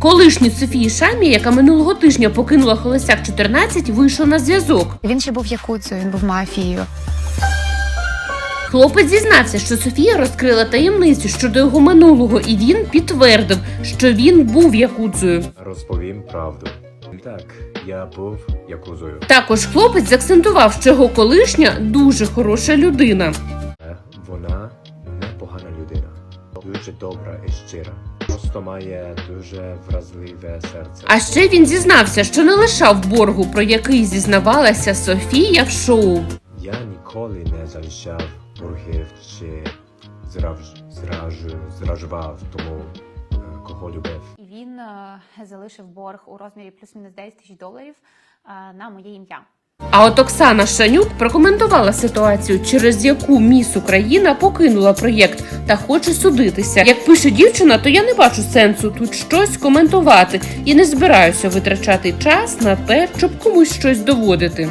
Колишній Софії Шамі, яка минулого тижня покинула Холостяк 14, вийшов на зв'язок. Він ще був якуцею, він був мафією. Хлопець зізнався, що Софія розкрила таємницю щодо його минулого, і він підтвердив, що він був якудзою. Розповім правду. Так, я був якузою. Також хлопець заакцентував, що його колишня дуже хороша людина. Е, Вона непогана людина. Дуже добра і щира. Просто має дуже вразливе серце. А ще він зізнався, що не лишав боргу, про який зізнавалася Софія в шоу. Я ніколи не залишав боргів чи зраж, зраж, зражував тому, е, кого любив. І він е, залишив борг у розмірі плюс-мінус 10 тисяч доларів е, на моє ім'я. А от Оксана Шанюк прокоментувала ситуацію, через яку міс Україна покинула проєкт та хоче судитися. Як пише дівчина, то я не бачу сенсу тут щось коментувати і не збираюся витрачати час на те, щоб комусь щось доводити.